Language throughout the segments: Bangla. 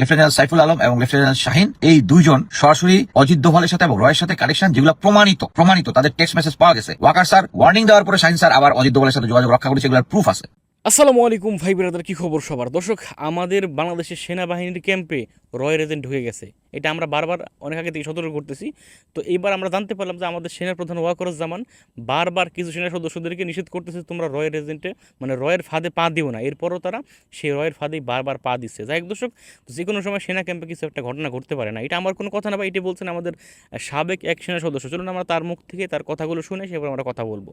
লেফটেন্যান্ট সাইফুল আলম এবং লেফটেন্যান্ট শাহিন, এই দুইজন সরাসরি অজিত দোভালের সাথে এবং রয়ের সাথে কানেকশন যেগুলো প্রমাণিত প্রমাণিত, তাদের টেক্সট মেসেজ পাওয়া গেছে। ওয়াকার স্যার ওয়ার্নিং দেওয়ার পরে শাহিন স্যার আবার অজিত দোভালের সাথে যোগাযোগ রক্ষা করেছে, এগুলোর প্রুফ আছে। আসসালামু আলাইকুম ভাই, ব্রাদার, কি খবর সবার? দর্শক, আমাদের বাংলাদেশের সেনাবাহিনীর ক্যাম্পে রয় এজেন্ট ঢুকে গেছে। এটা আমরা বারবার অনেক আগে থেকে সতর্ক করতেছি। তো এইবার আমরা জানতে পারলাম যে আমাদের সেনা প্রধান ওয়াকরুজ্জামান বারবার কিছু সেনা সদস্যদেরকে নিষেধ করতেছে, তোমরা রয়্যাল এজেন্টে মানে রয়ের ফাঁদে পা দিও না। এরপরও তারা সেই রয়ের ফাঁদেই বারবার পা দিচ্ছে। যাই দর্শক যে কোনো সময় সেনা ক্যাম্পে কিছু একটা ঘটনা ঘটতে পারে না। এটা আমার কোনো কথা না, বা এটি বলছেন আমাদের সাবেক এক সেনা সদস্য। চলুন আমরা তার মুখ থেকে তার কথাগুলো শুনে সেবার আমরা কথা বলব।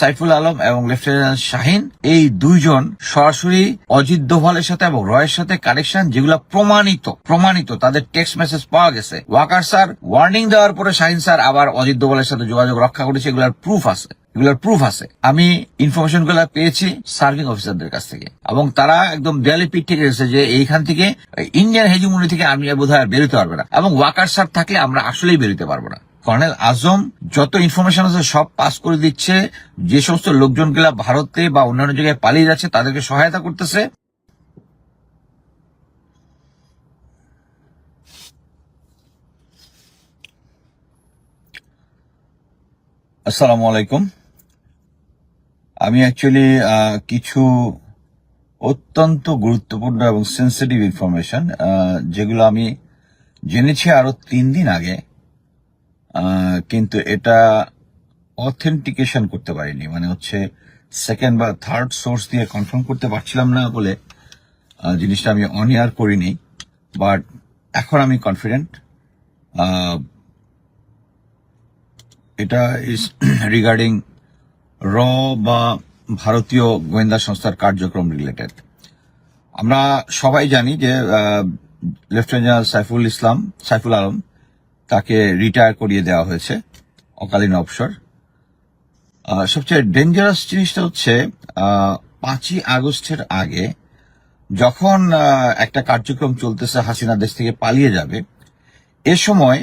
সাইফুল আলম এবং লেফটেন্যান্ট শাহিন এই দুইজন সরাসরি অজিত দোভালের সাথে এবং রয়ের সাথে কানেকশন যেগুলো প্রমাণিত প্রমাণিত, তাদের টেক্সট মেসেজ পাওয়া গেছে। ওয়াকার স্যার ওয়ার্নিং দেওয়ার পরে শাহিন স্যার আবার অজিত দোভালের সাথে যোগাযোগ রক্ষা করেছে। এগুলার প্রুফ আছে। এগুলোর প্রুফ আছে। আমি ইনফরমেশনগুলা পেয়েছি সার্ভিং অফিসারদের কাছ থেকে। এবং তারা একদম দেয়ালে পিঠ থেকে এসেছে যে এইখান থেকে ইন্ডিয়ান হেজিমনি থেকে আমি বোধ হয় বেরোতে পারবে না। এবং ওয়াকার স্যার থাকলে আমরা আসলেই বেরোতে পারব না। কর্নেল আজম যত ইনফরমেশন আছে সব পাস করে দিচ্ছে। যে সমস্ত লোকজনগুলা ভারতে বা অন্যান্য জায়গায় পালিয়ে যাচ্ছে, তাদেরকে সহায়তা করতেছে। আসসালামু আলাইকুম। আমি অ্যাকচুয়ালি কিছু অত্যন্ত গুরুত্বপূর্ণ এবং সেন্সিটিভ ইনফরমেশন যেগুলো আমি জেনেছি আরও তিন দিন আগে কিন্তু এটা অথেন্টিকেশন করতে পারিনি। মানে হচ্ছে সেকেন্ড বা থার্ড সোর্স দিয়ে কনফার্ম করতে পারছিলাম না বলে জিনিসটা আমি অন ইয়ার করিনি বাট এখন আমি কনফিডেন্ট এটা ইজ রিগার্ডিং র বা ভারতীয় গোয়েন্দা সংস্থার কার্যক্রম রিলেটেড আমরা সবাই জানি যে লেফটেন্যান্ট জেনারেল সাইফুল ইসলাম, সাইফুল আলম, তাকে রিটায়ার করিয়ে দেওয়া হয়েছে, অকালীন অবসর। সবচেয়ে ডেঞ্জারাস জিনিসটা হচ্ছে পাঁচই আগস্টের আগে যখন একটা কার্যক্রম চলতেছে হাসিনা দেশ থেকে পালিয়ে যাবে, এ সময়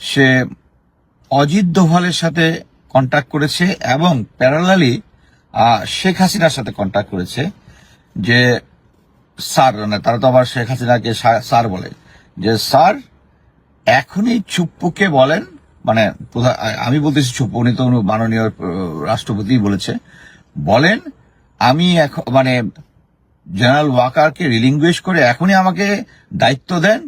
সে অজিত দোভালের সাথে কন্ট্যাক্ট করেছে এবং প্যারালালি শেখ হাসিনার সাথে কন্ট্যাক্ট করেছে যে স্যার মানে তারা তো আবার শেখ হাসিনাকে স্যার বলে, যে স্যার, এখনই চুপ্পুকে বলেন মানে আমি বলতেছি চুপ্পু, উনি তো মাননীয় রাষ্ট্রপতি বলেছে, বলেন, আমি এখন মানে জেনারেল ওয়াকারকে রিলিঙ্গুয়েজ করে এখনই আমাকে দায়িত্ব দেন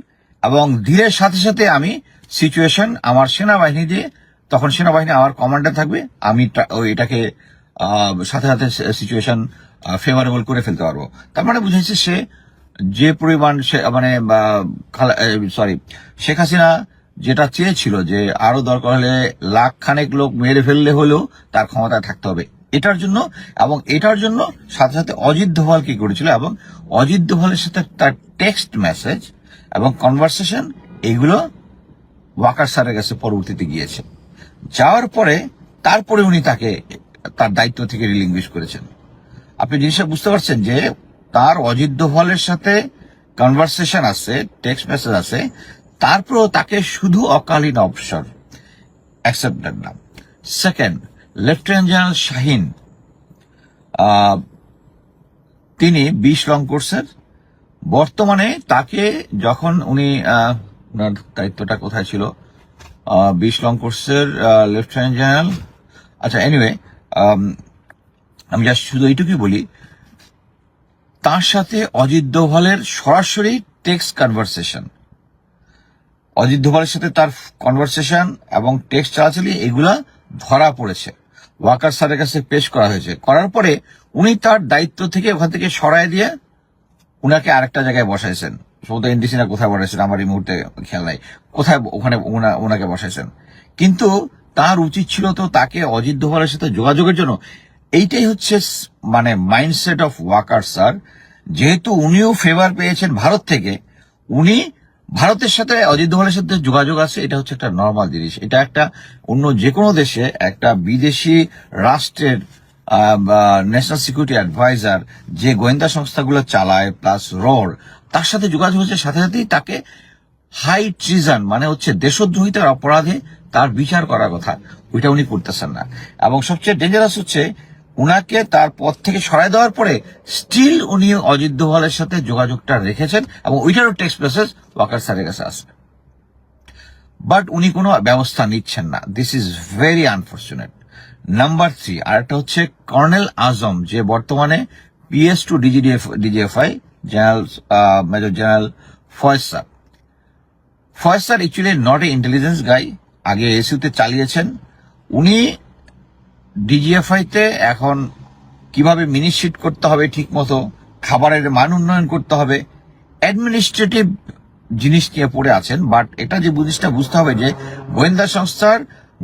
এবং ধীরের সাথে সাথে আমি সিচুয়েশন আমার সেনাবাহিনী দিয়ে তখন সেনাবাহিনী আমার কমান্ডার থাকবে, আমি এটাকে সাথে সাথে সিচুয়েশন ফেভারেবল করে ফেলতে পারব। তার মানে বুঝেছে সে যে পরিমাণ মানে সরি শেখ হাসিনা যেটা চেয়েছিল যে আরও দরকার হলে লাখ খানেক লোক মেরে ফেললে হলেও তার ক্ষমতায় থাকতে হবে। এটার জন্য এবং এটার জন্য সাথে সাথে অজিত দোভাল কি করেছিল এবং অজিত দোভালের সাথে তার টেক্সট মেসেজ এবং কনভারসেশন এগুলো ওয়াকার স্যারের কাছে পরবর্তীতে গিয়েছে। যাওয়ার পরে তারপরে উনি তাকে, তার দায়িত্ব থেকে রিলিঙ্গুইশ করেছেন। আপনি জিনিসটা বুঝতে পারছেন যে তার অজিত দোভালের সাথে কনভারসেশন আছে টেক্সট মেসেজ আছে, তারপরেও তাকে শুধু অকালীন অবসর অ্যাকসেপ্টেড না। সেকেন্ড লেফটেন্যান্ট জেনারেল শাহিন তিনি বিশ লং কোর্সের বর্তমানে তাকে যখন উনি ওনার দায়িত্বটা কোথায় ছিল? বিশ লং কোর্সের লেফটেন্যান্ট জেনারেল। আচ্ছা এনিওয়ে আমি জাস্ট শুধু এইটুকুই বলি, তার সাথে অজিত দোভালের সরাসরি টেক্সট কনভারসেশন অজিত দোভালের সাথে তার কনভারসেশন এবং টেক্সট চালাচালি, এগুলা ধরা পড়েছে। ওয়াকার স্যারের কাছে পেশ করা হয়েছে। করার পরে উনি তার দায়িত্ব থেকে ওখান থেকে সরায় দিয়ে উনাকে আরেকটা জায়গায় বসাইছেন। সম্ভবত এনডিসি না, কোথায় বসাইছেন? আমার এই মুহূর্তে খেয়াল নাই। কোথায় ওখানে ওনাকে বসাইছেন? কিন্তু তার উচিত ছিল তো তাকে অজিত দোভালের সাথে যোগাযোগের জন্য। এইটাই হচ্ছে মানে মাইন্ডসেট অফ ওয়াকার স্যার যেহেতু উনিও ফেভার পেয়েছেন ভারত থেকে, উনি ভারতের সাথে, অজিত দোভালের সাথে যোগাযোগ আছে, এটা হচ্ছে একটা নর্মাল জিনিস। এটা একটা অন্য যে কোনো দেশে একটা বিদেশি রাষ্ট্রের ন্যাশনাল সিকিউরিটি অ্যাডভাইজার যে গোয়েন্দা সংস্থাগুলো চালায় প্লাস রর তার সাথে যোগাযোগ হচ্ছে সাথে সাথেই তাকে হাই ট্রিজন মানে হচ্ছে দেশদ্রোহিতার অপরাধে তার বিচার করার কথা। ওইটা উনি করতেছেন না। এবং সবচেয়ে ডেঞ্জারাস হচ্ছে, উনাকে তার পদ থেকে সরাই দেওয়ার পরে স্টিল উনি অজিত দোভালের সাথে যোগাযোগটা রেখেছেন এবং ওইটারও টেক্সট মেসেজ ওয়াকার স্যারের কাছে আসবে। বাট উনি কোনো ব্যবস্থা নিচ্ছেন না। This is very unfortunate number three আর একটা হচ্ছে কর্নেল আজম, যে বর্তমানে PS to DGDF DGFI major general Foyez sir Foyez sir actually not a intelligence guy আগে এসইউতে চালিয়েছেন। উনি ডিজিএফআই তে এখন কীভাবে মিনিশিট করতে হবে ঠিক মতো খাবারের মান উন্নয়ন করতে হবে অ্যাডমিনিস্ট্রেটিভ জিনিস নিয়ে পড়ে আছেন বাট এটা যে জিনিসটা বুঝতে হবে যে গোয়েন্দা সংস্থার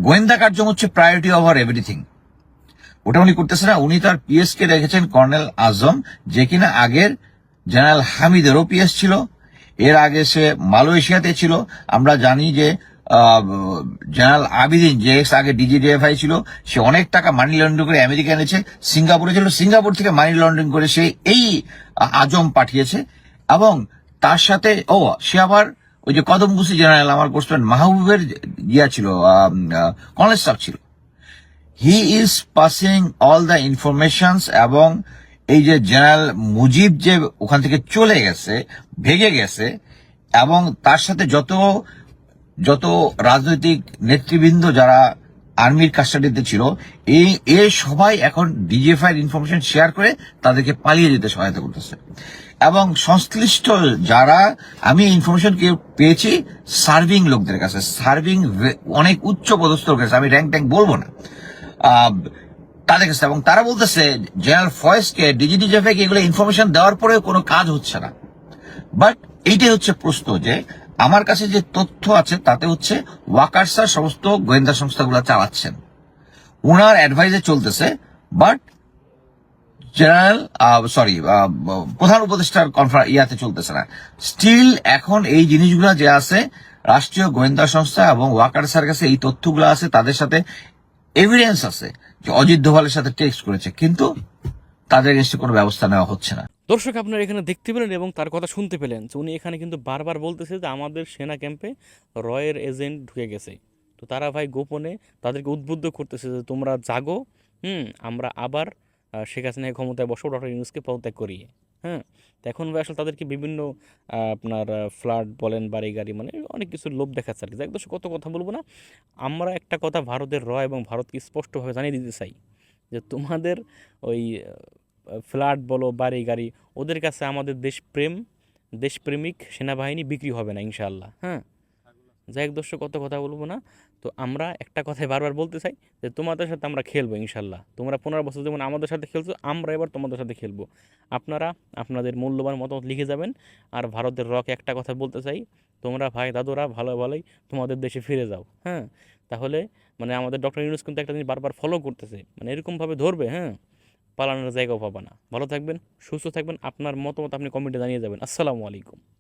গোয়েন্দা কার্যক্রম হচ্ছে প্রায়োরিটি ওভার এভরিথিং ওটা উনি করতেছে না, উনি তার পিএস কে রেখেছেন কর্নেল আজম, যে কিনা আগের জেনারেল হামিদেরও পিএস ছিল এর আগে সে মালয়েশিয়াতে ছিল। আমরা জানি যে জেনারেল আবিদিন, যে ex আগে ডিজিডিএফআই ছিল, সে অনেক টাকা মানি লন্ডারিং করে আমেরিকা এনেছে, সিঙ্গাপুরে ছিল। সিঙ্গাপুর থেকে মানি লন্ডারিং করে সে এই আজম পাঠিয়েছে। এবং তার সাথে, ও, সে আবার ওই যে কদমবুসি জেনারেল, আমার কোর্সমেন্ট মাহবুবের ইয়া ছিল কলেজ ছিল। He is passing all the informations এবং এই যে জেনারেল মুজিব যে ওখান থেকে চলে গেছে, ভেগে গেছে, এবং তার সাথে যত যত রাজনৈতিক নেতৃবৃন্দ যারা আর্মির কাস্টাডিতে ছিল, এই, এ সবাই এখন ডিজিএফআই ইনফরমেশন শেয়ার করে তাদেরকে পালিয়ে যেতে সহায়তা করতেছে। এবং সংশ্লিষ্ট যারা, আমি ইনফরমেশন পেয়েছি সার্ভিং লোকদের কাছে। সার্ভিং অনেক উচ্চ পদস্থ কাছে, আমি র্যাঙ্ক ট্যাঙ্ক বলব না। তাদের কাছে। এবং তারা বলতেছে, জেনারেল ফয়েসকে ডিজিডিজেফে এগুলো ইনফরমেশন দেওয়ার পরেও কোনো কাজ হচ্ছে না। বাট এইটাই হচ্ছে প্রশ্ন যে, আমার কাছে যে তথ্য আছে, তাতে হচ্ছে ওয়াকার্সার সমস্ত গোয়েন্দা সংস্থাগুলো চালাচ্ছেন। ওনার অ্যাডভাইজে চলতেছে বাট জেনারেল সরি প্রধান উপদেষ্টার কনফার ইয়াতে চলতেছে না। স্টিল এখন এই জিনিসগুলো যে আছে, রাষ্ট্রীয় গোয়েন্দা সংস্থা এবং ওয়াকার্সার কাছে এই তথ্যগুলো আছে, তাদের সাথে এভিডেন্স আছে। যে অজিত দোভালের সাথে টেক্সট করেছে, কিন্তু তাদের এগেনস্টে কোনো ব্যবস্থা নেওয়া হচ্ছে না। দর্শক, আপনারা এখানে দেখতে পেলেন এবং তার কথা শুনতে পেলেন যে উনি এখানে কিন্তু বারবার বলতেছে যে আমাদের সেনা ক্যাম্পে রয়ের এজেন্ট ঢুকে গেছে। তো তারা ভাই গোপনে তাদেরকে উদ্বুদ্ধ করতেছে যে তোমরা জাগো, হুম, আমরা আবার শেখ হাসিনাকে ক্ষমতায় বসো, ডক্টর ইউনুসকে পদত্যাগ করিয়ে। হ্যাঁ? তো এখন আসলে তাদেরকে বিভিন্ন আপনার ফ্ল্যাট বলেন, বাড়ি গাড়ি মানে অনেক কিছু লোভ দেখাচ্ছে আর কি। দর্শক, কত কথা বলব না। আমরা একটা কথা ভারতের র এবং ভারতকে স্পষ্টভাবে জানিয়ে দিতে চাই যে তোমাদের ওই ফ্ল্যাট বলো, বাড়ি গাড়ি, ওদের কাছে আমাদের দেশপ্রেম দেশপ্রেমিক সেনাবাহিনী বিক্রি হবে না ইনশাআল্লাহ। হ্যাঁ? যাই দর্শক, কত কথা বলব না। তো আমরা একটা কথাই বারবার বলতে চাই যে তোমাদের সাথে আমরা খেলব ইনশাল্লাহ। তোমরা পনেরো বছর যেমন আমাদের সাথে খেলছো, আমরা এবার তোমাদের সাথে খেলব। আপনারা আপনাদের মূল্যবান মতামত লিখে যাবেন। আর ভারতের রক একটা কথা বলতে চাই, তোমরা ভাই, দাদুরা, ভালো ভালোই তোমাদের দেশে ফিরে যাও হ্যাঁ? তাহলে মানে আমাদের ডক্টর ইউনুস কিন্তু একটা জিনিস বারবার ফলো করতেছে মানে এরকমভাবে ধরবে হ্যাঁ? পালানোর জায়গাও পাবা না। ভালো থাকবেন, সুস্থ থাকবেন, আপনার মতামত আপনি কমেন্টে জানিয়ে যাবেন। আসসালামু আলাইকুম।